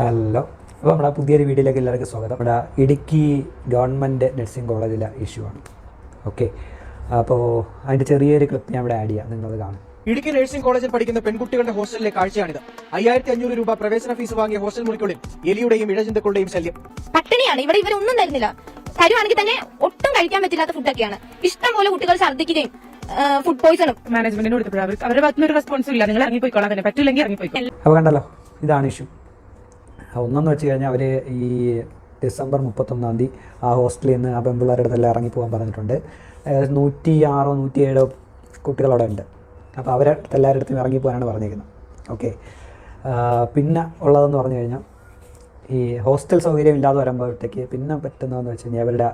Hello. അപ്പോൾ നമ്മുടെ പുതിയൊരു വീഡിയോയിലേക്ക് എല്ലാവർക്കും സ്വാഗതം. നമ്മുടെ ഇടുക്കി ഗവൺമെന്റ് നഴ്സിംഗ് കോളേജിലെ ഇഷ്യൂ ആണ്. ഓക്കെ. അപ്പോൾ അതിന്റെ ചെറിയൊരു ക്ലിപ്പ് ഞാൻ ഇവിടെ ആഡ് ചെയ്യാം. നിങ്ങളത് കാണും. ഇടുക്കി നഴ്സിംഗ് കോളേജിൽ പഠിക്കുന്ന പെൺകുട്ടികളുടെ ഹോസ്റ്റലിലെ കാഴ്ചയാണിത്. അയ്യായിരത്തി അഞ്ഞൂറ് രൂപ പ്രവേശന ഫീസ് വാങ്ങിയ ഹോസ്റ്റൽ മുറിക്കുള്ളിൽ എലിയുടെയും ഇഴജന്തുക്കളുടെയും ശല്യം. പട്ടിണിയാണ്. ഇവിടെ ഇവരൊന്നും തരുന്നില്ല. തരുവാണെങ്കിൽ തന്നെ ഒട്ടും കഴിക്കാൻ പറ്റില്ലാത്ത ഫുഡൊക്കെയാണ് ഇഷ്ടം പോലെ കുട്ടികൾ ഛർദ്ദിക്കുകയും ഫുഡ് പോയിസണും മാനേജ്മെന്റിന് കൊടുത്തപ്പോൾ അവരുടെ ഭാഗത്തുനിന്ന് ഒരു റെസ്പോൺസും ഇല്ല. നിങ്ങൾ ഇറങ്ങിപ്പോയിക്കോളാം തന്നെ. പറ്റില്ലെങ്കിൽ ഇറങ്ങിപ്പോയിക്കോളാം അപ്പോൾ കണ്ടല്ലോ. ഇതാണ് ഇഷ്യൂ ഒന്നെന്ന് വെച്ച് കഴിഞ്ഞാൽ അവർ ഈ ഡിസംബർ മുപ്പത്തൊന്നാം തീയതി ആ ഹോസ്റ്റലിൽ നിന്ന് ആ പെൺപിള്ളേരുടെ അടുത്തെല്ലാം ഇറങ്ങി പോകാൻ പറഞ്ഞിട്ടുണ്ട്. നൂറ്റി ആറോ നൂറ്റി ഏഴോ കുട്ടികളവിടെ ഉണ്ട്. അപ്പോൾ അവരെ എല്ലാവരുടെ അടുത്തും ഇറങ്ങി പോകാനാണ് പറഞ്ഞിരിക്കുന്നത്. ഓക്കെ. പിന്നെ ഉള്ളതെന്ന് പറഞ്ഞു കഴിഞ്ഞാൽ ഈ ഹോസ്റ്റൽ സൗകര്യം ഇല്ലാതെ വരുമ്പോഴത്തേക്ക് പിന്നെ പറ്റുന്നതെന്ന് വെച്ച് കഴിഞ്ഞാൽ അവരുടെ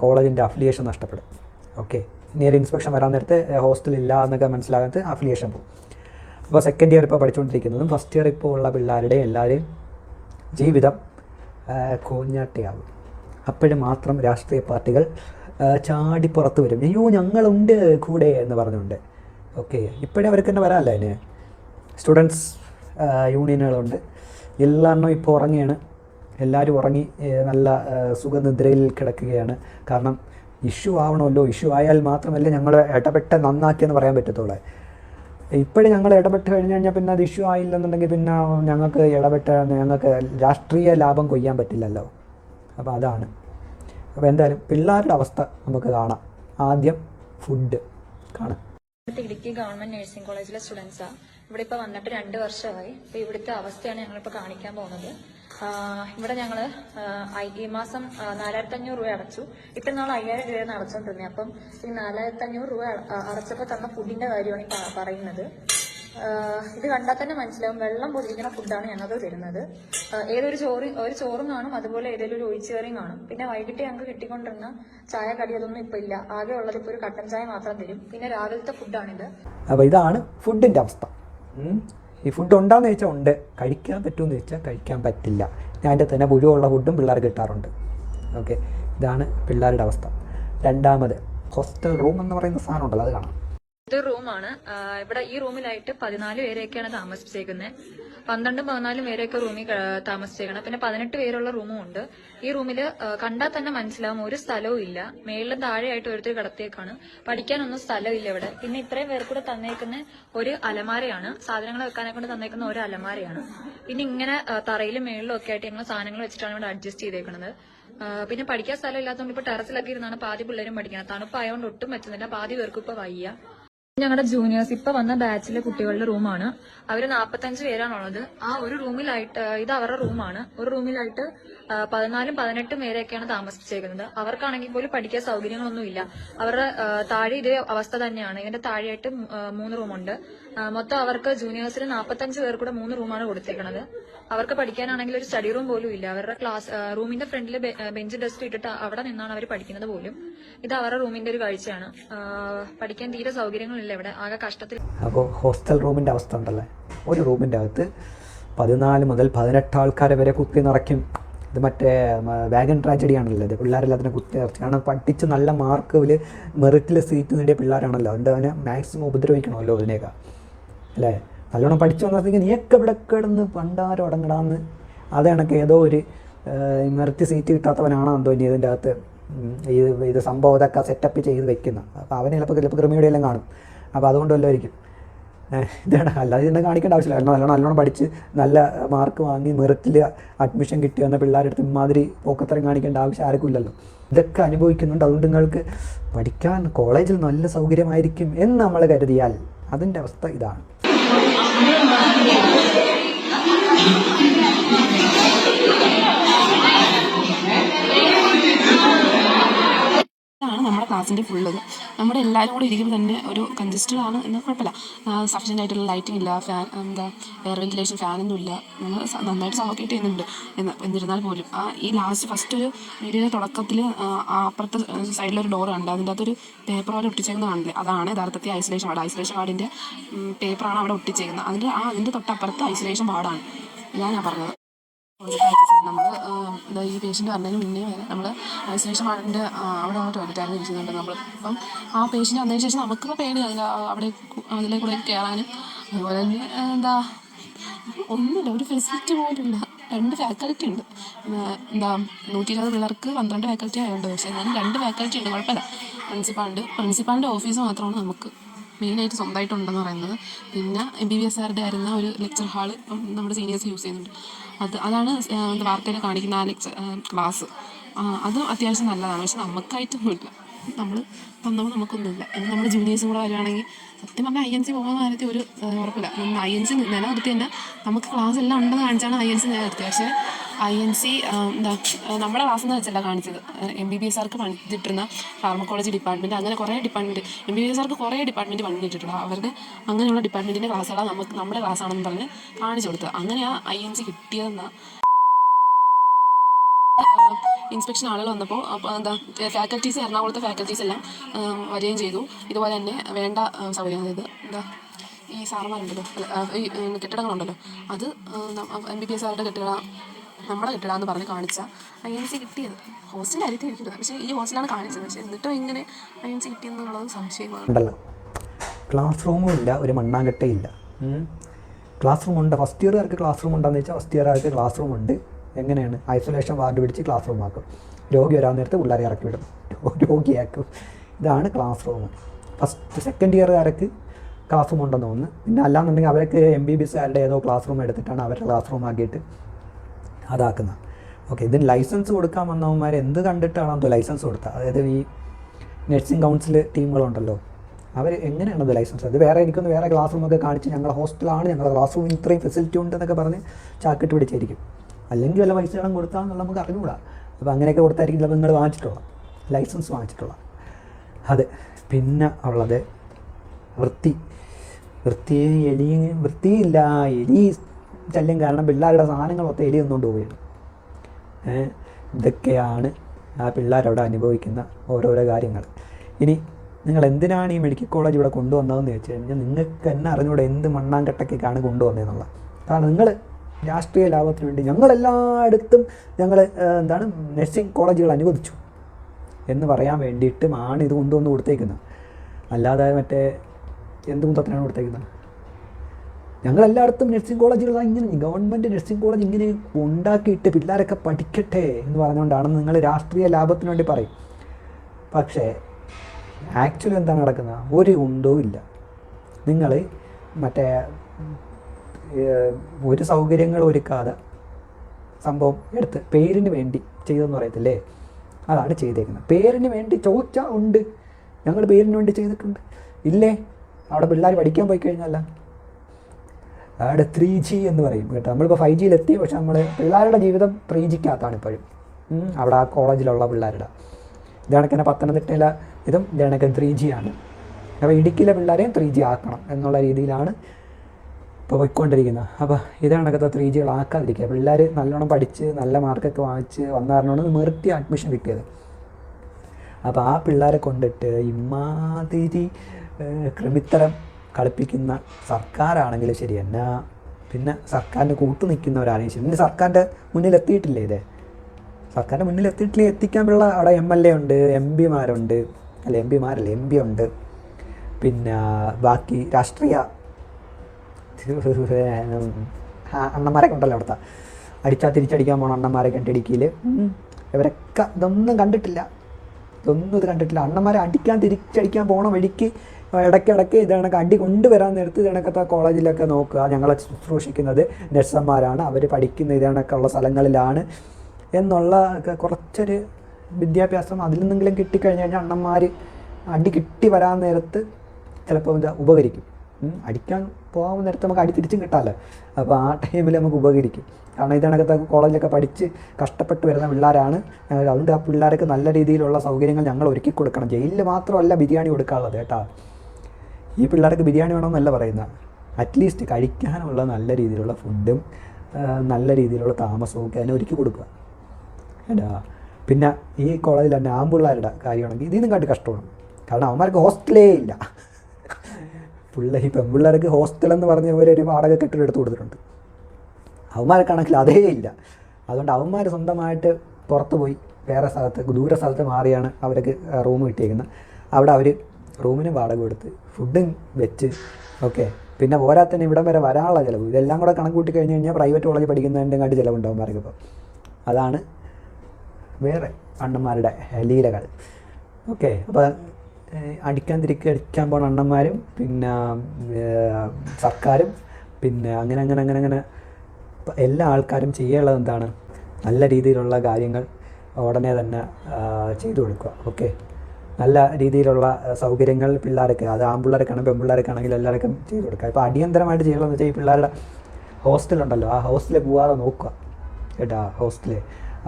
കോളേജിന്റെ അഫിലിയേഷൻ നഷ്ടപ്പെടും. ഓക്കെ. നിയർ ഇൻസ്പെക്ഷൻ വരാൻ നേരത്തെ ഹോസ്റ്റൽ ഇല്ല എന്നൊക്കെ മനസ്സിലാകാത്ത അഫിലിയേഷൻ പോകും. അപ്പോൾ സെക്കൻഡ് ഇയർ ഇപ്പോൾ പഠിച്ചുകൊണ്ടിരിക്കുന്നതും ഫസ്റ്റ് ഇയർ ഇപ്പോൾ ഉള്ള പിള്ളേരുടെ എല്ലാവരെയും ജീവിതം കോഞ്ഞാട്ടയാകും അപ്പോഴും മാത്രം രാഷ്ട്രീയ പാർട്ടികൾ ചാടി പുറത്ത് വരും. അയ്യോ ഞങ്ങളുണ്ട് കൂടെ എന്ന് പറഞ്ഞുകൊണ്ട്. ഓക്കെ ഇപ്പോഴേ അവർക്ക് തന്നെ വരാമല്ലോ അതിന്? സ്റ്റുഡൻസ് യൂണിയനുകളുണ്ട്. എല്ലാവരും ഇപ്പോൾ ഉറങ്ങിയാണ് എല്ലാവരും ഉറങ്ങി നല്ല സുഖനിദ്രയിൽ കിടക്കുകയാണ്. കാരണം ഇഷ്യൂ ആവണമല്ലോ. ഇഷ്യൂ ആയാൽ മാത്രമല്ലേ ഞങ്ങൾ ഇടപെട്ട് നന്നാക്കിയെന്ന് പറയാൻ പറ്റത്തുള്ളൂ. ഇപ്പോഴും ഞങ്ങൾ ഇടപെട്ട് കഴിഞ്ഞ് കഴിഞ്ഞാൽ പിന്നെ അത് ഇഷ്യൂ ആയില്ലെന്നുണ്ടെങ്കിൽ പിന്നെ ഞങ്ങൾക്ക് ഇടപെട്ട ഞങ്ങൾക്ക് രാഷ്ട്രീയ ലാഭം കൊയ്യാൻ പറ്റില്ലല്ലോ. അപ്പോൾ അതാണ്. അപ്പോൾ എന്തായാലും പിള്ളേരുടെ അവസ്ഥ നമുക്ക് കാണാം. ആദ്യം ഫുഡ് കാണാം. ഇടുക്കി ഗവൺമെന്റ് നഴ്സിംഗ് കോളേജിലെ സ്റ്റുഡൻസാ ഇവിടെ ഇപ്പൊ വന്നിട്ട് രണ്ട് വർഷമായി. അപ്പൊ ഇവിടുത്തെ അവസ്ഥയാണ് ഞങ്ങളിപ്പോ കാണിക്കാൻ പോകുന്നത്. ഇവിടെ ഞങ്ങൾ ഈ മാസം നാലായിരത്തി അഞ്ഞൂറ് രൂപ അടച്ചു. ഇത്ര നാൾ അയ്യായിരം രൂപയാണ് അടച്ചോണ്ടിരുന്നത് അപ്പം ഈ നാലായിരത്തി അഞ്ഞൂറ് രൂപ അടച്ചപ്പോൾ അടച്ചപ്പോ തന്ന ഫുഡിന്റെ കാര്യമാണ് പറയുന്നത്. ഇത് കണ്ടാൽ തന്നെ മനസ്സിലാവും. വെള്ളം പൊതിക്കുന്ന ഫുഡാണ് ഞങ്ങൾക്ക് തരുന്നത്. ഏതൊരു ചോറ് ഒരു ചോറും കാണും അതുപോലെ ഏതെങ്കിലും ഒരു ഒഴിച്ചുകറിയും കാണും. പിന്നെ വൈകിട്ട് ഞങ്ങൾക്ക് കിട്ടിക്കൊണ്ടിരുന്ന ചായ കടി അതൊന്നും ഇപ്പൊ ഇല്ല. ആകെ ഉള്ളത് ഇപ്പൊ ഒരു കട്ടൻ ചായ മാത്രം തരും. പിന്നെ രാവിലത്തെ ഫുഡാണിത്. അപ്പോൾ ഇതാണ് ഫുഡിന്റെ അവസ്ഥ. ഈ ഫുഡ് ഉണ്ടാന്ന് ചോദിച്ചാൽ ഉണ്ട്. കഴിക്കാൻ പറ്റുമെന്ന് ചോദിച്ചാൽ കഴിക്കാൻ പറ്റില്ല. ഞാൻ എന്റെ തന്നെ പുഴുവുള്ള ഫുഡും പിള്ളേർ കിട്ടാറുണ്ട്. ഓക്കെ ഇതാണ് പിള്ളേരുടെ അവസ്ഥ. രണ്ടാമത് ഹോസ്റ്റൽ റൂം എന്ന് പറയുന്ന സാധനം ഉണ്ടല്ലോ അത് കാണാം. ഇത് റൂമാണ് ഇവിടെ ഈ റൂമിലായിട്ട് പതിനാല് പേരെയൊക്കെയാണ് താമസിച്ചേക്കുന്നത് പന്ത്രണ്ടും പതിനാലും പേരെയൊക്കെ റൂമിൽ താമസിച്ചേക്കണം. പിന്നെ പതിനെട്ട് പേരുള്ള റൂമും ഉണ്ട്. ഈ റൂമിൽ കണ്ടാൽ തന്നെ മനസ്സിലാവും ഒരു സ്ഥലവും ഇല്ല. മേളിലും താഴെയായിട്ട് ഒരുത്തർ കിടത്തിയേക്കാണ്. പഠിക്കാനൊന്നും സ്ഥലമില്ല ഇവിടെ. പിന്നെ ഇത്രയും പേർ കൂടെ തന്നേക്കുന്ന ഒരു അലമാരയാണ്. സാധനങ്ങൾ വെക്കാനെ കൊണ്ട് തന്നേക്കുന്ന ഒരു അലമാരയാണ്. പിന്നെ ഇങ്ങനെ തറയിലും മേളിലും ഒക്കെ ആയിട്ട് ഞങ്ങൾ സാധനങ്ങൾ വെച്ചിട്ടാണ് ഇവിടെ അഡ്ജസ്റ്റ് ചെയ്തേക്കുന്നത് പിന്നെ പഠിക്കാൻ സ്ഥലം ഇല്ലാത്തതുകൊണ്ട് ഇപ്പൊ ടെറസിലൊക്കെ ഇരുന്നാണ് പാതി പിള്ളേരും പഠിക്കുന്നത് തണുപ്പായതുകൊണ്ട് ഒട്ടും പറ്റുന്നില്ല. പാതി പേർക്കും ഇപ്പൊ വയ്യ. ഞങ്ങളുടെ ജൂനിയേഴ്സ് ഇപ്പൊ വന്ന ബാച്ചിലെ കുട്ടികളുടെ റൂമാണ് അവർ നാപ്പത്തഞ്ച് പേരാണുള്ളത്. ആ ഒരു റൂമിലായിട്ട് ഇത് അവരുടെ റൂമാണ് ഒരു റൂമിലായിട്ട് പതിനാലും പതിനെട്ടും പേരെയൊക്കെയാണ് താമസിച്ചേക്കുന്നത്. അവർക്കാണെങ്കിൽ പോലും പഠിക്കാൻ സൗകര്യങ്ങളൊന്നും ഇല്ല അവരുടെ താഴെ ഇതേ അവസ്ഥ തന്നെയാണ്. ഇതിന്റെ താഴെയായിട്ട് മൂന്ന് റൂമുണ്ട് മൊത്തം അവർക്ക് ജൂനിയേഴ്സിന് നാൽപ്പത്തഞ്ച് പേർ കൂടെ മൂന്ന് റൂമാണ് കൊടുത്തേക്കുന്നത് അവർക്ക് പഠിക്കാനാണെങ്കിൽ ഒരു സ്റ്റഡി റൂം പോലും ഇല്ല. അവരുടെ ക്ലാസ് റൂമിന്റെ ഫ്രണ്ടിൽ ബെഞ്ച് ഡെസ്ക് ഇട്ടിട്ട് അവിടെ നിന്നാണ് അവർ പഠിക്കുന്നത് പോലും. ഇത് അവരുടെ റൂമിന്റെ ഒരു കാഴ്ചയാണ്. പഠിക്കാൻ തീരെ സൗകര്യങ്ങളില്ല ഇവിടെ. ആകെ കഷ്ടത്തിൽ അപ്പോൾ ഹോസ്റ്റൽ റൂമിന്റെ അവസ്ഥ ഉണ്ടല്ലേ? ഒരു റൂമിന്റെ അകത്ത് പതിനാല് മുതൽ പതിനെട്ട് ആൾക്കാരെ വരെ കുത്തി നിറയ്ക്കും. ഇത് മറ്റേ വാഗൻ ട്രാജഡി ആണല്ലോ ഇത്. പിള്ളേരെല്ലാത്തിനും കുത്തി നിറച്ച്. കാരണം പഠിച്ച് നല്ല മാർക്കിൽ മെറിറ്റിൽ സീറ്റ് നേടിയ പിള്ളേരാണല്ലോ. അതുകൊണ്ട് അവനെ മാക്സിമം ഉപദ്രവിക്കണമല്ലോ അതിനേക്ക് അല്ലേ? നല്ലോണം പഠിച്ചു വന്നത്തേക്ക് നീയൊക്കെ ഇവിടെ കിടന്ന് പണ്ടാരം അടങ്ങടാന്ന് അത് കണക്ക് ഏതോ ഒരു മെറിറ്റ് സീറ്റ് കിട്ടാത്തവനാണോ ഇനി ഇതിന്റെ അകത്ത്. ഇത് ഇത് സംഭവം ഇതൊക്കെ സെറ്റപ്പ് ചെയ്ത് വെക്കുന്ന. അപ്പോൾ അവന് ചിലപ്പോൾ ചിലപ്പോൾ ക്രിമിയുടെ കാണും. അപ്പോൾ അതുകൊണ്ട് വല്ലതായിരിക്കും ഇതാണ്. അല്ലാതെ ഇതിനെ കാണിക്കേണ്ട ആവശ്യമില്ല. കാരണം നല്ലോണം നല്ലോണം പഠിച്ച് നല്ല മാർക്ക് വാങ്ങി മെറിറ്റിൽ അഡ്മിഷൻ കിട്ടി വന്ന പിള്ളേരുടെ അടുത്ത് ഇമാതിരി പോക്കത്തരം കാണിക്കേണ്ട ആവശ്യം ആർക്കും ഇല്ലല്ലോ. ഇതൊക്കെ അനുഭവിക്കുന്നുണ്ട്. അതുകൊണ്ട് നിങ്ങൾക്ക് പഠിക്കാൻ കോളേജിൽ നല്ല സൗകര്യമായിരിക്കും എന്ന് നമ്മൾ കരുതിയാൽ അതിന്റെ അവസ്ഥ ഇതാണ്. നമ്മുടെ ക്ലാസ്സിന്റെ ഫുള്ള് നമ്മുടെ എല്ലാവരും കൂടെ ഇരിക്കുമ്പോൾ തന്നെ ഒരു കൺജസ്റ്റഡ് ആണ് എന്ന് കുഴപ്പമില്ല. സഫീഷ്യന്റ് ആയിട്ടുള്ള ലൈറ്റിംഗ് ഇല്ല ഫാൻ എന്താ എയർ വെന്റിലേഷൻ ഫാനൊന്നും ഇല്ല. നമ്മൾ നന്നായിട്ട് സഫോക്കേറ്റ് ചെയ്യുന്നുണ്ട്. എന്ന് എന്നിരുന്നാൽ പോലും. ആ ഈ ലാസ്റ്റ് ഫസ്റ്റ് ഒരു വീടിന്റെ തുടക്കത്തിൽ അപ്പുറത്തെ സൈഡിലൊരു ഡോർ ഉണ്ട് അതിന്റെ അകത്തൊരു പേപ്പർ പോലെ ഒട്ടിച്ചേക്കുന്ന കാണില്ലേ അതാണ് യഥാർത്ഥത്തിൽ ഐസൊലേഷൻ വാർഡ് ഐസൊലേഷൻ വാർഡിന്റെ പേപ്പറാണ് അവിടെ ഒട്ടിച്ചേക്കുന്നത്. അതിന്റെ ആ അതിന്റെ തൊട്ടപ്പുറത്ത് ഐസൊലേഷൻ വാർഡാണ് ഞാൻ പറഞ്ഞത്. നമ്മൾ ഈ പേഷ്യന്റ് വന്നതിന് മുന്നേ വരെ നമ്മൾ ഐസൊലേഷൻ വാർഡിന്റെ അവിടെ ആ ടോയ്ലറ്റായിരുന്നു ഇരിക്കുന്നുണ്ട് നമ്മൾ അപ്പം ആ പേഷ്യന്റ് വന്നതിന് ശേഷം നമുക്കിപ്പോൾ പേടി അതിൽ അവിടെ അതിലെ കൂടെ കയറാനും അതുപോലെ തന്നെ എന്താ ഒന്നുമില്ല ഒരു ഫെസിലിറ്റി പോലുമില്ല രണ്ട് ഫാക്കൽറ്റി ഉണ്ട്. എന്താ നൂറ്റി ഇരുപത് പിള്ളേർക്ക് പന്ത്രണ്ട് ഫാക്കൽറ്റി ആയതുകൊണ്ട് പക്ഷേ എന്നാലും രണ്ട് ഫാക്കൽറ്റി ഉണ്ട് കുഴപ്പമില്ല. പ്രിൻസിപ്പാളുണ്ട് പ്രിൻസിപ്പാളിന്റെ ഓഫീസ് മാത്രമാണ് നമുക്ക് മെയിനായിട്ട് സ്വന്തമായിട്ടുണ്ടെന്ന് പറയുന്നത്. പിന്നെ എം ബി ബി എസ് ആരുടെ ആയിരുന്ന ഒരു ലെക്ചർ ഹാൾ നമ്മുടെ സീനിയേഴ്സ് യൂസ് ചെയ്യുന്നുണ്ട്. അത് അതാണ് വാർത്തയിൽ കാണിക്കുന്ന ആ ക്ലാസ്. അതും അത്യാവശ്യം നല്ലതാണ്. പക്ഷെ നമുക്കായിട്ടൊന്നുമില്ല നമ്മൾ തന്നപ്പോൾ നമുക്കൊന്നുമില്ല. ഇനി നമ്മുടെ ജൂനിയേഴ്സും കൂടെ വരുവാണെങ്കിൽ സത്യം പറഞ്ഞാൽ ഐ എൻ സി പോകുന്ന കാര്യത്തിൽ ഒരു ഉറപ്പില്ല. ഐ എൻ സി നിലനിർത്തി തന്നെ നമുക്ക് ക്ലാസ് എല്ലാം ഉണ്ടെന്ന് കാണിച്ചാണ് ഐ എൻ സി നിലനിർത്തിയത്. പക്ഷേ ഐ എൻ സി എന്താ നമ്മുടെ ക്ലാസ് എന്ന് വെച്ചല്ല കാണിച്ചത്. എം ബി ബി എസ് ആർക്ക് പണിതിട്ടിരുന്ന ഫാർമക്കോളജി ഡിപ്പാർട്ട്മെന്റ് അങ്ങനെ കുറേ department M B B S ആർക്ക് കുറേ ഡിപ്പാർട്ട്മെന്റ് പണിതിട്ടുണ്ട് അവരുടെ അങ്ങനെയുള്ള ഡിപ്പാർട്ട്മെന്റിന്റെ ക്ലാസ്സുകളാണ് നമുക്ക് നമ്മുടെ ക്ലാസ്സാണെന്ന് പറഞ്ഞ് കാണിച്ചു കൊടുത്തത്. അങ്ങനെ ആ ഐ എൻ സി കിട്ടിയതെന്നാണ് ഇൻസ്പെക്ഷൻ ആളുകൾ വന്നപ്പോൾ അപ്പോൾ എന്താ ഫാക്കൽറ്റീസ് എറണാകുളത്തെ ഫാക്കൽറ്റീസ് എല്ലാം വരികയും ചെയ്തു. ഇതുപോലെ തന്നെ വേണ്ട സൗകര്യം അതായത് എന്താ ഈ സാറന്മാരുണ്ടല്ലോ അല്ല, ഈ കെട്ടിടങ്ങളുണ്ടല്ലോ അത് എം ബി ബി എസ് ആരുടെ കെട്ടിട നമ്മുടെ കെട്ടിടാന്ന് പറഞ്ഞ് കാണിച്ച ഐ എൻ സി കിട്ടിയത്. ഹോസ്റ്റലായിരിക്കും ഇരിക്കുന്നത് പക്ഷേ ഈ ഹോസ്റ്റലാണ് കാണിച്ചത്. പക്ഷേ എന്നിട്ടും ഇങ്ങനെ ഐ എൻ സി കിട്ടിയെന്നുള്ളത് സംശയമാണ്. ഉണ്ടല്ലോ. ക്ലാസ് റൂമും ഇല്ല ഒരു മണ്ണാങ്കട്ടയില്ല. ക്ലാസ് റൂം ഉണ്ട്. ഫസ്റ്റ് ആർക്ക് ക്ലാസ് റൂം ഉണ്ടെന്ന് വെച്ചാൽ ഫസ്റ്റ് ഇയർ ആർക്ക് ക്ലാസ് റൂം ഉണ്ട്. എങ്ങനെയാണ്? ഐസൊലേഷൻ വാർഡ് പിടിച്ച് ക്ലാസ് റൂം ആക്കും. രോഗി വരാൻ നേരത്തെ പിള്ളേരെ ഇറക്കി വിടും. രോഗിയാക്കും. ഇതാണ് ക്ലാസ് റൂം ഫസ്റ്റ് സെക്കൻഡ് ഇയറുകാർക്ക് ക്ലാസ് റൂം ഉണ്ടെന്ന് തോന്നുന്നു. പിന്നെ അല്ലാന്നുണ്ടെങ്കിൽ അവർക്ക് എം ബി ബി എസ്കാരുടെ ഏതോ ക്ലാസ് റൂം എടുത്തിട്ടാണ് അവരുടെ ക്ലാസ് റൂം ആക്കിയിട്ട് അതാക്കുന്നത്. ഓക്കെ ഇതിന് ലൈസൻസ് കൊടുക്കാൻ വന്നവന്മാർ എന്ത് കണ്ടിട്ടാണോ ലൈസൻസ് കൊടുത്തത്? അതായത് ഈ നഴ്സിംഗ് കൗൺസിൽ ടീമുകളുണ്ടല്ലോ. അവർ എങ്ങനെയാണ് അത് ലൈസൻസ് അത് വേറെ എനിക്കൊന്ന് വേറെ ക്ലാസ് റൂമൊക്കെ കാണിച്ച് ഞങ്ങളുടെ ഹോസ്റ്റലാണ് ഞങ്ങളുടെ ക്ലാസ് റൂം ഇത്രയും ഫെസിലിറ്റി ഉണ്ടെന്നൊക്കെ പറഞ്ഞ് ചാക്കിട്ട് പിടിച്ചായിരിക്കും. അല്ലെങ്കിൽ വല്ല പൈസ വേണം കൊടുത്താൽ നമുക്ക് അറിഞ്ഞുകൂടാ. അപ്പോൾ അങ്ങനെയൊക്കെ കൊടുത്തായിരിക്കും ചിലപ്പോൾ നിങ്ങൾ വാങ്ങിച്ചിട്ടുള്ള ലൈസൻസ് വാങ്ങിച്ചിട്ടുള്ള. അതെ. പിന്നെ ഉള്ളത് വൃത്തി. വൃത്തി എലി വൃത്തിയില്ല എലി ശല്യം കാരണം പിള്ളേരുടെ സാധനങ്ങൾ മൊത്തം എലി ഒന്നുകൊണ്ട് പോവുകയാണ്. ഇതൊക്കെയാണ് ആ പിള്ളേരവിടെ അനുഭവിക്കുന്ന ഓരോരോ കാര്യങ്ങൾ. ഇനി നിങ്ങൾ എന്തിനാണ് ഈ മെഡിക്കൽ കോളേജ് ഇവിടെ കൊണ്ടുവന്നതെന്ന് ചോദിച്ചു കഴിഞ്ഞാൽ നിങ്ങൾക്ക് തന്നെ അറിഞ്ഞൂടെ എന്ത് മണ്ണാങ്കട്ടക്കൊക്കെയാണ് കൊണ്ടുവന്നതെന്നുള്ളത്. കാരണം നിങ്ങൾ രാഷ്ട്രീയ ലാഭത്തിന് വേണ്ടി ഞങ്ങളെല്ലായിടത്തും ഞങ്ങൾ എന്താണ് നഴ്സിംഗ് കോളേജുകൾ അനുവദിച്ചു എന്ന് പറയാൻ വേണ്ടിയിട്ടുമാണ് ഇത് കൊണ്ടുവന്ന് കൊടുത്തേക്കുന്നത്. അല്ലാതെ മറ്റേ എന്ത് കുന്തത്തിനാണ് കൊടുത്തേക്കുന്നത്. ഞങ്ങളെല്ലായിടത്തും നഴ്സിംഗ് കോളേജുകൾ ഇങ്ങനെ ഗവൺമെന്റ് നഴ്സിംഗ് കോളേജ് ഇങ്ങനെ ഉണ്ടാക്കിയിട്ട് പിള്ളേരൊക്കെ പഠിക്കട്ടെ എന്ന് പറഞ്ഞുകൊണ്ടാണ് നിങ്ങൾ രാഷ്ട്രീയ ലാഭത്തിന് വേണ്ടി പറയും. പക്ഷേ ആക്ച്വലി എന്താണ് നടക്കുന്നത്? ഒരു ഉണ്ടോ ഇല്ല. നിങ്ങൾ മറ്റേ ഒരു സൗകര്യങ്ങൾ ഒരുക്കാതെ സംഭവം എടുത്ത് പേരിന് വേണ്ടി ചെയ്തെന്ന് പറയത്തില്ലേ? അതാണ് ചെയ്തേക്കുന്നത്. പേരിന് വേണ്ടി ചോദിച്ചാൽ ഉണ്ട്. ഞങ്ങൾ പേരിന് വേണ്ടി ചെയ്തിട്ടുണ്ട്. ഇല്ലേ? അവിടെ പിള്ളേർ പഠിക്കാൻ പോയി കഴിഞ്ഞാൽ അവിടെ ത്രീ ജി എന്ന് പറയും കേട്ടോ. നമ്മളിപ്പോൾ ഫൈവ് ജിയിലെത്തി പക്ഷെ നമ്മൾ പിള്ളേരുടെ ജീവിതം ത്രീ ജിക്കകത്താണ് ഇപ്പോഴും അവിടെ ആ കോളേജിലുള്ള പിള്ളേരുടെ. ഇതണക്കിനെ പത്തനംതിട്ടയിലെ ഇതും ഇതണക്കൻ ത്രീ ജി ആണ് അപ്പോൾ ഇടുക്കിയിലെ പിള്ളേരെയും ത്രീ ജി ആക്കണം എന്നുള്ള രീതിയിലാണ് ഇപ്പോൾ പോയിക്കൊണ്ടിരിക്കുന്നത് അപ്പോൾ ഇതണക്കത്തെ ത്രീ ജികളാക്കാതിരിക്കുക പിള്ളേർ നല്ലോണം പഠിച്ച് നല്ല മാർക്കൊക്കെ വാങ്ങിച്ച് വന്ന കാരണമാണ് മെറിറ്റ് അഡ്മിഷൻ കിട്ടിയത്. അപ്പോൾ ആ പിള്ളേരെ കൊണ്ടിട്ട് ഇമാതിരി ക്രമിത്തരം കളിപ്പിക്കുന്ന സർക്കാരാണെങ്കിലും ശരി എന്നാ പിന്നെ സർക്കാരിന്റെ കൂട്ടു നിൽക്കുന്നവരാണെങ്കിലും ശരി. പിന്നെ സർക്കാരിന്റെ മുന്നിൽ എത്തിയിട്ടില്ലേ ഇത്? സർക്കാരിന്റെ മുന്നിൽ എത്തിയിട്ടില്ലേ എത്തിക്കാനുള്ള അവിടെ എം എൽ എ ഉണ്ട് എം പിമാരുണ്ട് അല്ല എം പിമാരല്ല എം പി ഉണ്ട്. പിന്നെ ബാക്കി രാഷ്ട്രീയ അണ്ണന്മാരൊക്കെ ഉണ്ടല്ലോ അവിടുത്തെ. അടിച്ചാൽ തിരിച്ചടിക്കാൻ പോണ അണ്ണന്മാരൊക്കെ ഉണ്ട് ഇടുക്കിയിൽ ഇവരൊക്കെ ഇതൊന്നും കണ്ടിട്ടില്ല. ഇതൊന്നും ഇത് കണ്ടിട്ടില്ല. അണ്ണന്മാരെ അടിക്കാൻ തിരിച്ചടിക്കാൻ പോണ വഴിക്ക് ഇടയ്ക്കിടയ്ക്ക് ഇതാണ് അടി കൊണ്ടുവരാൻ നേരത്ത് ഇതണക്കത്തെ കോളേജിലൊക്കെ നോക്കുക. ഞങ്ങളെ ശുശ്രൂഷിക്കുന്നത് നഴ്സന്മാരാണ്. അവർ പഠിക്കുന്ന ഇതണക്കുള്ള സ്ഥലങ്ങളിലാണ് എന്നുള്ള കുറച്ചൊരു വിദ്യാഭ്യാസം അതിൽ നിന്നെങ്കിലും കിട്ടിക്കഴിഞ്ഞ് കഴിഞ്ഞാൽ അണ്ണന്മാർ അടി കിട്ടി വരാൻ നേരത്ത് ചിലപ്പോൾ ഇത് ഉപകരിക്കും. അടിക്കാൻ പോകാൻ നേരത്ത് നമുക്ക് അടി തിരിച്ചും കിട്ടാമല്ലോ അപ്പോൾ ആ ടൈമിൽ നമുക്ക് ഉപകരിക്കും. കാരണം ഇതണക്കത്തെ കോളേജിലൊക്കെ പഠിച്ച് കഷ്ടപ്പെട്ട് വരുന്ന പിള്ളേരാണ്. അതുകൊണ്ട് ആ പിള്ളേർക്ക് നല്ല രീതിയിലുള്ള സൗകര്യങ്ങൾ ഞങ്ങൾ ഒരുക്കി കൊടുക്കണം. ജയിലിൽ മാത്രമല്ല ബിരിയാണി കൊടുക്കാനുള്ളത് കേട്ടോ. ഈ പിള്ളേർക്ക് ബിരിയാണി വേണമെന്നല്ല പറയുന്നത്. അറ്റ്ലീസ്റ്റ് കഴിക്കാനുള്ള നല്ല രീതിയിലുള്ള ഫുഡും നല്ല രീതിയിലുള്ള താമസവും ഒക്കെ അതിനെ ഒരുക്കി കൊടുക്കുക. കേട്ടാ പിന്നെ ഈ കോളേജിൽ തന്നെ ആമ്പിള്ളേരുടെ കാര്യമാണെങ്കിൽ ഇതിനും കാട്ടി കഷ്ടമാണ്. കാരണം അവന്മാർക്ക് ഹോസ്റ്റലേ ഇല്ല. പിള്ളേ ഈ പെൺപിള്ളേർക്ക് ഹോസ്റ്റൽ എന്ന് പറഞ്ഞ പോലെ ഒരു വാടക കെട്ടിടം എടുത്ത് കൊടുത്തിട്ടുണ്ട്. അവന്മാരെ അവന്മാർക്കാണെങ്കിൽ അതേ ഇല്ല. അതുകൊണ്ട് അവന്മാർ സ്വന്തമായിട്ട് പുറത്ത് പോയി വേറെ സ്ഥലത്ത് ദൂര സ്ഥലത്ത് മാറിയാണ് അവർക്ക് റൂം കിട്ടിയേക്കുന്നത്. അവിടെ അവർ റൂമിന് വാടക കൊടുത്ത് ഫുഡും വെച്ച് ഓക്കെ പിന്നെ പോരാത്തന്നെ ഇവിടം വരെ വരാനുള്ള ചിലവ്. ഇതെല്ലാം കൂടെ കണക്ക് കൂട്ടി കഴിഞ്ഞ് കഴിഞ്ഞാൽ പ്രൈവറ്റ് കോളേജ് പഠിക്കുന്നതിന്റെ കാട്ടി ചിലവുണ്ടാവും മാർക്കിപ്പോൾ അതാണ് വേറെ അണ്ണന്മാരുടെ ലീലകൾ. ഓക്കെ അപ്പോൾ അടിക്കാൻ തിരിക്കുക അടിക്കാൻ പോണ അണ്ണന്മാരും പിന്നെ സർക്കാരും പിന്നെ അങ്ങനെ അങ്ങനെ അങ്ങനെ അങ്ങനെ എല്ലാ ആൾക്കാരും ചെയ്യാനുള്ളത് എന്താണ്? നല്ല രീതിയിലുള്ള കാര്യങ്ങൾ ഉടനെ തന്നെ ചെയ്തു കൊടുക്കുക. ഓക്കെ? നല്ല രീതിയിലുള്ള സൗകര്യങ്ങൾ പിള്ളേർക്ക് അത് ആൺപിള്ളേർക്കാണെങ്കിൽ പെൺപിള്ളേർക്കാണെങ്കിൽ എല്ലാവർക്കും ചെയ്തു കൊടുക്കുക. ഇപ്പോൾ അടിയന്തരമായിട്ട് ചെയ്യണമെന്ന് വെച്ചാൽ ഈ പിള്ളേരുടെ ഹോസ്റ്റലുണ്ടല്ലോ ആ ഹോസ്റ്റലിൽ പോകാതെ നോക്കുക. കേട്ടോ ഹോസ്റ്റൽ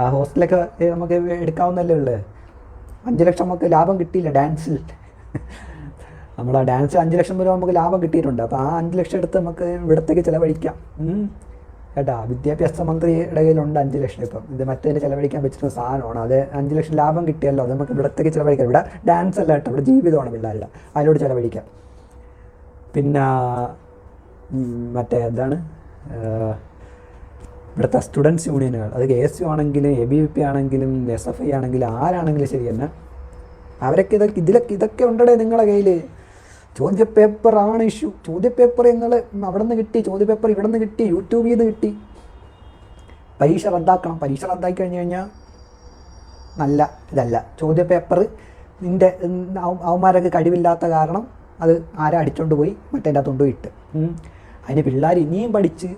ആ ഹോസ്റ്റലൊക്കെ നമുക്ക് എടുക്കാവുന്നല്ലേ ഉള്ളു? അഞ്ച് ലക്ഷം നമുക്ക് ലാഭം കിട്ടിയില്ല ഡാൻസിൽ. നമ്മൾ ആ ഡാൻസ് അഞ്ച് ലക്ഷം രൂപ നമുക്ക് ലാഭം കിട്ടിയിട്ടുണ്ട്. അപ്പോൾ ആ അഞ്ച് ലക്ഷം എടുത്ത് നമുക്ക് ഇവിടത്തേക്ക് ചിലവഴിക്കാം. കേട്ടാ വിദ്യാഭ്യാസ മന്ത്രിയുടെ കയ്യിലുണ്ട് അഞ്ച് ലക്ഷം ഇപ്പം. ഇത് മറ്റേതിന് ചിലവഴിക്കാൻ വെച്ചിട്ടുള്ള സാധനമാണ്. അത് അഞ്ച് ലക്ഷം ലാഭം കിട്ടിയല്ലോ അത് നമുക്ക് ഇവിടത്തേക്ക് ചിലവഴിക്കാം. ഇവിടെ ഡാൻസ് അല്ല കേട്ടോ ഇവിടെ ജീവിതമാണ് പിള്ളേരുടെ. അതിനോട് ചിലവഴിക്കാം. പിന്നെ മറ്റേ എന്താണ്? ഇവിടുത്തെ സ്റ്റുഡൻസ് യൂണിയനുകൾ അത് കെ എസ് യു ആണെങ്കിലും എ ബി വി പി ആണെങ്കിലും എസ് എഫ് ഐ ആണെങ്കിലും ആരാണെങ്കിലും ശരി തന്നെ. അവരൊക്കെ ഇതൊക്കെ ഇതിലൊക്കെ ഇതൊക്കെ ഉണ്ടടേ നിങ്ങളെ കയ്യിൽ ചോദ്യപേപ്പറാണ് ഇഷ്യൂ ചോദ്യപേപ്പർ നിങ്ങൾ അവിടെ നിന്ന് കിട്ടി ചോദ്യപേപ്പർ ഇവിടെ നിന്ന് കിട്ടി യൂട്യൂബിൽ നിന്ന് കിട്ടി. പരീക്ഷ റദ്ദാക്കണം. പരീക്ഷ റദ്ദാക്കി കഴിഞ്ഞ് കഴിഞ്ഞാൽ നല്ല ഇതല്ല. ചോദ്യപേപ്പർ നിന്റെ അവന്മാരൊക്കെ കഴിവില്ലാത്ത കാരണം അത് ആരാ അടിച്ചോണ്ട് പോയി? മറ്റേ അകത്ത് കൊണ്ടുപോയി ഇട്ട്. അതിന് പിള്ളേർ ഇനിയും പഠിച്ച്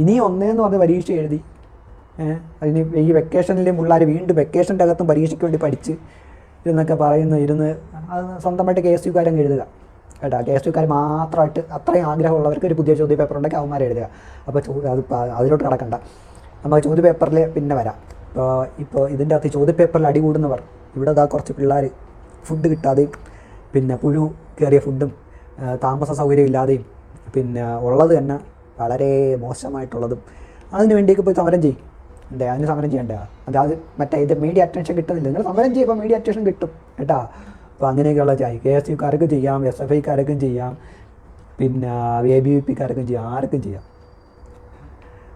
ഇനിയും ഒന്നേന്ന് പറഞ്ഞ് പരീക്ഷ എഴുതി. അതിന് ഈ വെക്കേഷനിൽ പിള്ളേർ വീണ്ടും വെക്കേഷന്റെ അകത്തും പരീക്ഷയ്ക്ക് വേണ്ടി പഠിച്ച് ഇരുന്നൊക്കെ പറയുന്ന ഇരുന്ന് അത് സ്വന്തമായിട്ട് കെ എസ് യുക്കാരൻ എഴുതുക. കേട്ടോ കെ എസ് യുക്കാർ മാത്രമായിട്ട് അത്രയും ആഗ്രഹമുള്ളവർക്ക് ഒരു പുതിയ ചോദ്യ പേപ്പർ ഉണ്ടെങ്കിൽ അവന്മാർ എഴുതുക. അപ്പോൾ ചോ അത് അതിലോട്ട് കിടക്കണ്ട നമുക്ക് ചോദ്യ പേപ്പറിൽ പിന്നെ വരാം. ഇപ്പോൾ ഇപ്പോൾ ഇതിന്റെ അകത്ത് ചോദ്യ പേപ്പറിൽ അടി കൂടുന്നവർ ഇവിടെ ഇതാ കുറച്ച് പിള്ളേർ ഫുഡ് കിട്ടാതെയും പിന്നെ പുഴു കയറിയ ഫുഡും താമസ സൗകര്യം ഇല്ലാതെയും പിന്നെ ഉള്ളത് തന്നെ വളരെ മോശമായിട്ടുള്ളതും അതിന് വേണ്ടിയൊക്കെ പോയി സമരം ചെയ്യും. അതെ അതിന് സമരം ചെയ്യണ്ട. അതായത് മറ്റേ ഇത് മീഡിയ അറ്റൻഷൻ കിട്ടുന്നില്ല. നിങ്ങൾ സമരം ചെയ്യുമ്പോൾ മീഡിയ അറ്റൻഷൻ കിട്ടും കേട്ടാ? അപ്പോൾ അങ്ങനെയൊക്കെയുള്ള ചായ. കെ എസ് യുക്കാർക്കും ചെയ്യാം എസ് എഫ് ഐക്കാർക്കും ചെയ്യാം പിന്നെ എ ബി വി പിക്കാർക്കും ചെയ്യാം ആർക്കും ചെയ്യാം.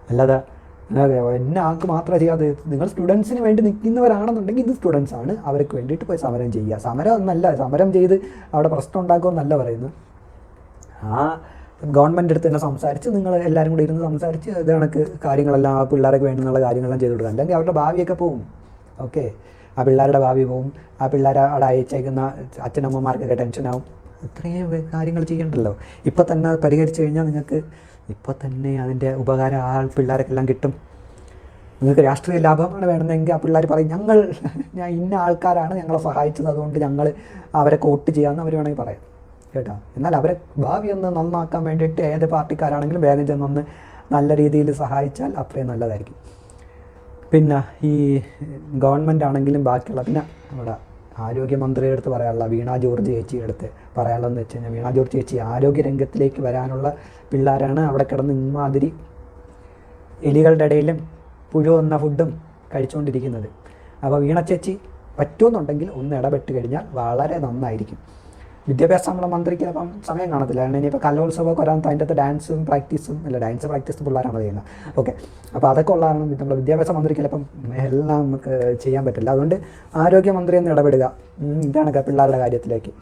അല്ലാതെ അതെ, എന്നെ ആൾക്ക് മാത്രമേ ചെയ്യാതെ നിങ്ങൾ സ്റ്റുഡൻസിന് വേണ്ടി നിൽക്കുന്നവരാണെന്നുണ്ടെങ്കിൽ ഇത് സ്റ്റുഡൻസ് ആണ് അവർക്ക് വേണ്ടിയിട്ട് പോയി സമരം ചെയ്യുക. സമരം ഒന്നല്ല സമരം ചെയ്ത് അവിടെ പ്രശ്നം ഉണ്ടാക്കുമെന്നല്ല പറയുന്നത്. ആ ഗവൺമെന്റ് അടുത്ത് തന്നെ സംസാരിച്ച് നിങ്ങൾ എല്ലാവരും കൂടി ഇരുന്ന് സംസാരിച്ച് ഇത് കാര്യങ്ങളെല്ലാം ആ പിള്ളേർക്ക് വേണ്ടുന്നുള്ള കാര്യങ്ങളെല്ലാം ചെയ്ത് കൊടുക്കുക. അല്ലെങ്കിൽ അവരുടെ ഭാവിയൊക്കെ പോകും ഓക്കെ ആ പിള്ളേരുടെ ഭാവി പോകും ആ പിള്ളേരെ അവിടെ അയച്ചേക്കുന്ന അച്ഛനമ്മമാർക്കൊക്കെ ടെൻഷനാവും ഇത്രയും കാര്യങ്ങൾ ചെയ്യണ്ടല്ലോ. ഇപ്പം തന്നെ പരിഹരിച്ചു കഴിഞ്ഞാൽ നിങ്ങൾക്ക് ഇപ്പം തന്നെ അതിന്റെ ഉപകാരം ആ പിള്ളേർക്കെല്ലാം കിട്ടും. നിങ്ങൾക്ക് രാഷ്ട്രീയ ലാഭമാണ് വേണമെങ്കിൽ ആ പിള്ളേർ പറയും ഞങ്ങൾ ഞാൻ ഇന്ന ആൾക്കാരാണ് ഞങ്ങളെ സഹായിച്ചത്. അതുകൊണ്ട് ഞങ്ങൾ അവരെ കോട്ട് ചെയ്യാമെന്ന് അവർ വേണമെങ്കിൽ പറയാം. കേട്ടോ. എന്നാൽ അവരെ ഭാവി ഒന്ന് നന്നാക്കാൻ വേണ്ടിയിട്ട് ഏത് പാർട്ടിക്കാരാണെങ്കിലും വേഗം ചെന്നൊന്ന് നല്ല രീതിയിൽ സഹായിച്ചാൽ അത്രയും നല്ലതായിരിക്കും. പിന്നെ ഈ ഗവൺമെന്റ് ആണെങ്കിലും ബാക്കിയുള്ള പിന്നെ നമ്മുടെ ആരോഗ്യമന്ത്രിയുടെ അടുത്ത് പറയാനുള്ള വീണ ജോർജ് ചേച്ചിയുടെ അടുത്ത് പറയാനുള്ളതെന്ന് വെച്ച് കഴിഞ്ഞാൽ വീണ ജോർജ് ചേച്ചി ആരോഗ്യ രംഗത്തിലേക്ക് വരാനുള്ള പിള്ളേരാണ്. അവിടെ കിടന്ന് ഇമാതിരി എലികളുടെ ഇടയിലും പുഴു എന്ന ഫുഡും കഴിച്ചുകൊണ്ടിരിക്കുന്നത്. അപ്പോൾ വീണ ചേച്ചി പറ്റുമെന്നുണ്ടെങ്കിൽ ഒന്ന് ഇടപെട്ട് കഴിഞ്ഞാൽ വളരെ നന്നായിരിക്കും. വിദ്യാഭ്യാസ നമ്മളെ മന്ത്രിക്ക് അപ്പം സമയം കാണത്തില്ല. കാരണം ഇനിയിപ്പോൾ കലോത്സവമൊക്കെ വരാൻ അതിന്റെ അകത്ത് ഡാൻസും പ്രാക്ടീസും അല്ല ഡാൻസ് പ്രാക്ടീസ് പിള്ളേരാണ് ചെയ്യുന്നത്. ഓക്കെ അപ്പോൾ അതൊക്കെ ഉള്ളതാണ് നമ്മുടെ വിദ്യാഭ്യാസ മന്ത്രിക്ക് ചിലപ്പം എല്ലാം നമുക്ക് ചെയ്യാൻ പറ്റില്ല. അതുകൊണ്ട് ആരോഗ്യമന്ത്രി എന്ന് ഇടപെടുക. ഇതാണ് പിള്ളേരുടെ കാര്യത്തിലേക്ക്.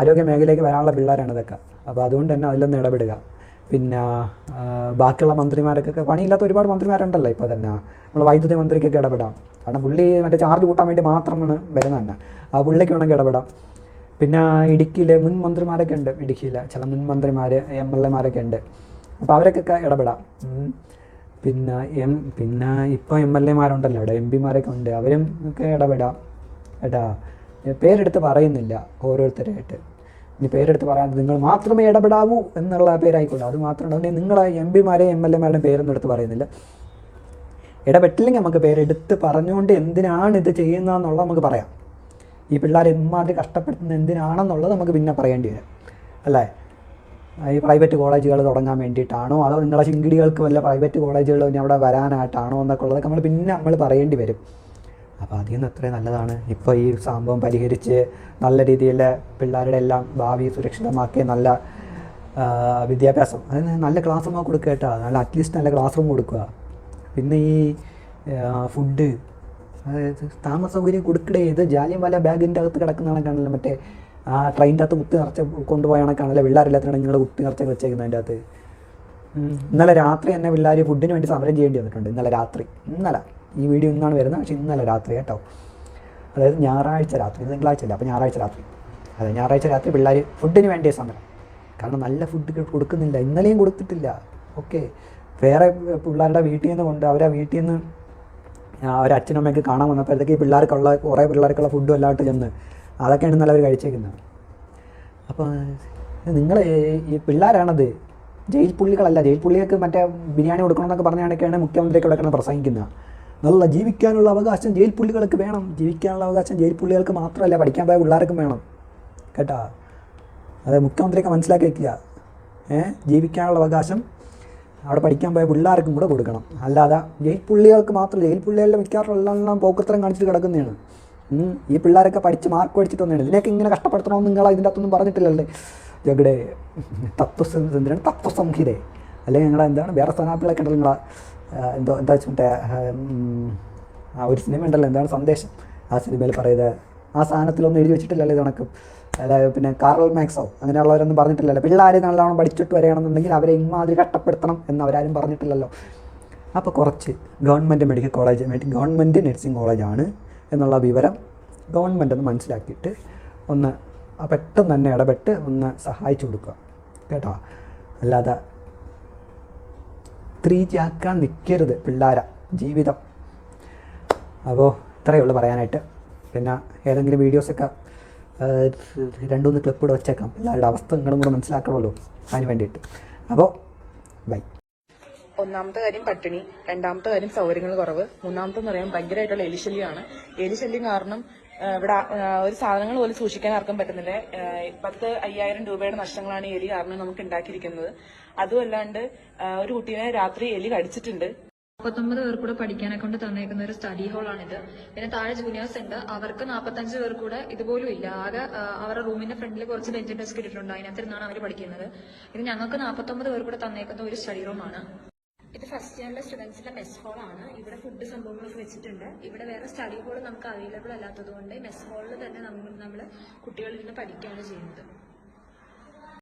ആരോഗ്യ മേഖലയിലേക്ക് വരാനുള്ള പിള്ളേരാണ് ഇതൊക്കെ. അപ്പോൾ അതുകൊണ്ട് തന്നെ അതിലൊന്ന് ഇടപെടുക. പിന്നെ ബാക്കിയുള്ള മന്ത്രിമാരൊക്കെ പണിയില്ലാത്ത ഒരുപാട് മന്ത്രിമാരുണ്ടല്ലോ ഇപ്പോൾ തന്നെ. നമ്മൾ വൈദ്യുതി മന്ത്രിക്കൊക്കെ ഇടപെടാം. കാരണം പുള്ളി മറ്റേ ചാർജ് കൂട്ടാൻ വേണ്ടി മാത്രമാണ് വരുന്നത് തന്നെ. ആ പുള്ളിക്ക് വേണമെങ്കിൽ ഇടപെടാം. പിന്നെ ഇടുക്കിയിലെ മുൻ മന്ത്രിമാരൊക്കെ ഉണ്ട് ഇടുക്കിയിലെ ചില മുൻ മന്ത്രിമാർ എം എൽ എമാരൊക്കെ ഉണ്ട്. അപ്പോൾ അവരൊക്കെ ഇടപെടാം. പിന്നെ എം പിന്നെ ഇപ്പോൾ എം എൽ എമാരുണ്ടല്ലോ ഇവിടെ എം പിമാരൊക്കെ ഉണ്ട് അവരും ഒക്കെ ഇടപെടാം. ഏട്ടാ പേരെടുത്ത് പറയുന്നില്ല ഓരോരുത്തരായിട്ട്. ഇനി പേരെടുത്ത് പറയാൻ നിങ്ങൾ മാത്രമേ ഇടപെടാവൂ എന്നുള്ള പേരായിക്കോളൂ അത് മാത്രമല്ല ഉണ്ടാവും നിങ്ങളെ എം പിമാരെയും എം എൽ എമാരുടെയും പേരൊന്നും എടുത്ത് പറയുന്നില്ല. ഇടപെട്ടില്ലെങ്കിൽ നമുക്ക് പേരെടുത്ത് പറഞ്ഞുകൊണ്ട് എന്തിനാണ് ഇത് ചെയ്യുന്നതെന്നുള്ളത് നമുക്ക് പറയാം. ഈ പിള്ളേർ ഇമ്മാതിരി കഷ്ടപ്പെടുത്തുന്നത് എന്തിനാണെന്നുള്ളത് നമുക്ക് പിന്നെ പറയേണ്ടി വരും. അല്ലേ? ഈ പ്രൈവറ്റ് കോളേജുകൾ തുടങ്ങാൻ വേണ്ടിയിട്ടാണോ? അതോ നിങ്ങളെ ചിങ്കിടികൾക്ക് വല്ല പ്രൈവറ്റ് കോളേജുകൾ ഇനി അവിടെ വരാനായിട്ടാണോ എന്നൊക്കെ ഉള്ളതൊക്കെ നമ്മൾ പിന്നെ നമ്മൾ പറയേണ്ടി വരും. അപ്പോൾ അതിൽ നിന്ന് അത്രയും നല്ലതാണ്. ഇപ്പോൾ ഈ സംഭവം പരിഹരിച്ച് നല്ല രീതിയിൽ പിള്ളേരുടെ എല്ലാം ഭാവി സുരക്ഷിതമാക്കി നല്ല വിദ്യാഭ്യാസം. അതിന് നല്ല ക്ലാസ് റൂമൊക്കെ കൊടുക്കുക കേട്ടോ. നല്ല അറ്റ്ലീസ്റ്റ് നല്ല ക്ലാസ് റൂം കൊടുക്കുക. പിന്നെ ഈ ഫുഡ് അതായത് താമസ സൗകര്യം കൊടുക്കടേ ഇത് ജാലിയൻവാല ബാഗിന്റെ അകത്ത് കിടക്കുന്ന കണക്കാണല്ലോ മറ്റേ ആ ട്രെയിനിന്റെ അകത്ത് കുത്തി നിറച്ച് കൊണ്ടുപോയ കണക്കാണല്ലോ പിള്ളേരില്ലാത്തതാണ് നിങ്ങൾ കുത്തി നിറച്ച് വെച്ചേക്കുന്നത് അതിന്റെ അകത്ത്. ഇന്നലെ രാത്രി തന്നെ പിള്ളേർ ഫുഡിന് വേണ്ടി സമരം ചെയ്യേണ്ടി വന്നിട്ടുണ്ട് ഇന്നലെ രാത്രി. ഇന്നലെ. ഈ വീഡിയോ ഇന്നാണ് വരുന്നത് പക്ഷേ ഇന്നലെ രാത്രി കേട്ടോ. അതായത് ഞായറാഴ്ച രാത്രി തിങ്കളാഴ്ച അല്ല അപ്പോൾ ഞായറാഴ്ച രാത്രി. അതെ ഞായറാഴ്ച രാത്രി പിള്ളേർ ഫുഡിന് വേണ്ടിയ സമരം. കാരണം നല്ല ഫുഡ് കൊടുക്കുന്നില്ല ഇന്നലെയും കൊടുത്തിട്ടില്ല. ഓക്കെ. വേറെ പിള്ളേരുടെ വീട്ടിൽ നിന്ന് കൊണ്ട് അവരെ വീട്ടിൽ നിന്ന് അവരെ അച്ഛനും അമ്മയൊക്കെ കാണാൻ വന്നപ്പോഴത്തേക്ക് ഈ പിള്ളേർക്കുള്ള കുറേ പിള്ളേർക്കുള്ള ഫുഡും എല്ലാമായിട്ട് ചെന്ന് അതൊക്കെയാണ് ഇന്നലെ അവർ കഴിച്ചേക്കുന്നത് അപ്പോൾ നിങ്ങൾ ഈ പിള്ളേരാണത് ജയിൽ പുള്ളികളല്ല. ജയിൽ പുള്ളികൾക്ക് മറ്റേ ബിരിയാണി കൊടുക്കണമെന്നൊക്കെ പറഞ്ഞാണൊക്കെയാണ് മുഖ്യമന്ത്രിയൊക്കെ ഇവിടെ കിടന്ന് പ്രസംഗിക്കുന്നത്. നല്ല ജീവിക്കാനുള്ള അവകാശം ജയിൽ പുള്ളികൾക്ക് വേണം. ജീവിക്കാനുള്ള അവകാശം ജയിൽ പുള്ളികൾക്ക് മാത്രമല്ല പഠിക്കാൻ പോയ പിള്ളേർക്കും വേണം. കേട്ടോ? അത് മുഖ്യമന്ത്രിയൊക്കെ മനസ്സിലാക്കി വയ്ക്കുക ഏ? ജീവിക്കാനുള്ള അവകാശം അവിടെ പഠിക്കാൻ പോയ പിള്ളേർക്കും കൂടെ കൊടുക്കണം. അല്ലാതെ ജയിൽ പുള്ളികൾക്ക് മാത്രം ജയിൽ പുള്ളികളുടെ മിക്കവാറും എല്ലാം പോക്കത്തരം കാണിച്ചിട്ട് കിടക്കുന്നതാണ്. ഈ പിള്ളേരൊക്കെ പഠിച്ച് മാർക്ക് മേടിച്ചിട്ട് വന്നതാണ് ഇതിനൊക്കെ ഇങ്ങനെ കഷ്ടപ്പെടുത്തണമെന്ന് നിങ്ങൾ ഇതിന്റെ അകത്തൊന്നും പറഞ്ഞിട്ടില്ലല്ലേ? ഞങ്ങളുടെ തത്വസംഹിതയാണ് തത്വസംഹിത. അല്ലെങ്കിൽ ഞങ്ങളുടെ എന്താണ് വേറെ സ്ഥാനാർത്ഥികളൊക്കെ ഉണ്ടല്ലോ നിങ്ങളെ എന്തോ എന്താ വെച്ചാൽ മറ്റേ ആ, ഒരു സിനിമ ഉണ്ടല്ലോ. എന്താണ് സന്ദേശം? ആ സിനിമയിൽ പറയുന്നത് ആ സാധനത്തിലൊന്നും എഴുതി വെച്ചിട്ടില്ലല്ലോ ഇത് അതായത് പിന്നെ കാർൽ മാക്സോ അങ്ങനെയുള്ളവരൊന്നും പറഞ്ഞിട്ടില്ലല്ലോ. പിള്ളേർ നല്ലോണം പഠിച്ചിട്ട് വരികയാണെന്നുണ്ടെങ്കിൽ അവരെ ഇമാതിരി കഷ്ടപ്പെടുത്തണം എന്ന് അവരാരും പറഞ്ഞിട്ടില്ലല്ലോ. അപ്പോൾ കുറച്ച് government medical college government nursing കോളേജാണ് എന്നുള്ള വിവരം ഗവൺമെന്റ് ഒന്ന് മനസ്സിലാക്കിയിട്ട് ഒന്ന് പെട്ടെന്ന് തന്നെ ഇടപെട്ട് ഒന്ന് സഹായിച്ചു കൊടുക്കുക. കേട്ടോ? അല്ലാതെ ത്രീജാക്കാൻ നിൽക്കരുത് പിള്ളേര ജീവിതം. അപ്പോൾ ഇത്രയേ ഉള്ളൂ പറയാനായിട്ട്. പിന്നെ ഏതെങ്കിലും വീഡിയോസൊക്കെ രണ്ടുമൂന്ന് ക്ലിപ്പ് കൂടെ വെച്ചേക്കാം. എല്ലാവരുടെ അവസ്ഥ നിങ്ങളും കൂടെ മനസ്സിലാക്കണമല്ലോ. അതിന് വേണ്ടിയിട്ട്. അപ്പോൾ ബൈ ഒന്നാമത്തെ കാര്യം പട്ടിണി രണ്ടാമത്തെ കാര്യം സൗകര്യങ്ങൾ കുറവ് മൂന്നാമത്തെ എന്ന് പറയാൻ ഭയങ്കരമായിട്ടുള്ള എലിശല്യമാണ്. എലിശല്യം കാരണം ഇവിടെ ഒരു സാധനങ്ങൾ പോലും സൂക്ഷിക്കാൻ ആർക്കും പറ്റുന്നില്ല. പത്ത് അയ്യായിരം രൂപയുടെ നഷ്ടങ്ങളാണ് എലി കാരണം നമുക്ക് ഉണ്ടാക്കിയിരിക്കുന്നത്. അതുമല്ലാണ്ട് ഒരു കുട്ടീനെ രാത്രി എലി കടിച്ചിട്ടുണ്ട്. മുപ്പത്തൊമ്പത് പേർ കൂടെ പഠിക്കാനെ കൊണ്ട് തന്നേക്കുന്ന ഒരു സ്റ്റഡി ഹാളാണിത് പിന്നെ താഴെ ജൂനിയേഴ്സ് ഉണ്ട്. അവർക്ക് നാൽപ്പത്തഞ്ച് പേർ കൂടെ ഇതുപോലും ഇല്ല. ആകെ അവരുടെ റൂമിന്റെ ഫ്രണ്ടിൽ കുറച്ച് ബെഞ്ച് ഡെസ്ക് ഇട്ടിട്ടുണ്ട്. അതിനകത്തിരുന്നാണ് അവർ പഠിക്കുന്നത്. ഇത് ഞങ്ങൾക്ക് നാൽപ്പത്തൊമ്പത് പേർ കൂടെ തന്നേക്കുന്ന ഒരു സ്റ്റഡി റൂം ആണ്. ഇത് ഫസ്റ്റ് ഇയറിലെ സ്റ്റുഡൻസിന്റെ മെസ് ഹാളാണ് ഇവിടെ ഫുഡ് സംഭവങ്ങളൊക്കെ വെച്ചിട്ടുണ്ട്. ഇവിടെ വേറെ സ്റ്റഡി ഹാൾ നമുക്ക് അവൈലബിൾ അല്ലാത്തത് കൊണ്ട് മെസ് ഹാളിൽ തന്നെ നമ്മൾ കുട്ടികളിരുന്ന് പഠിക്കുകയാണ് ചെയ്യുന്നത്.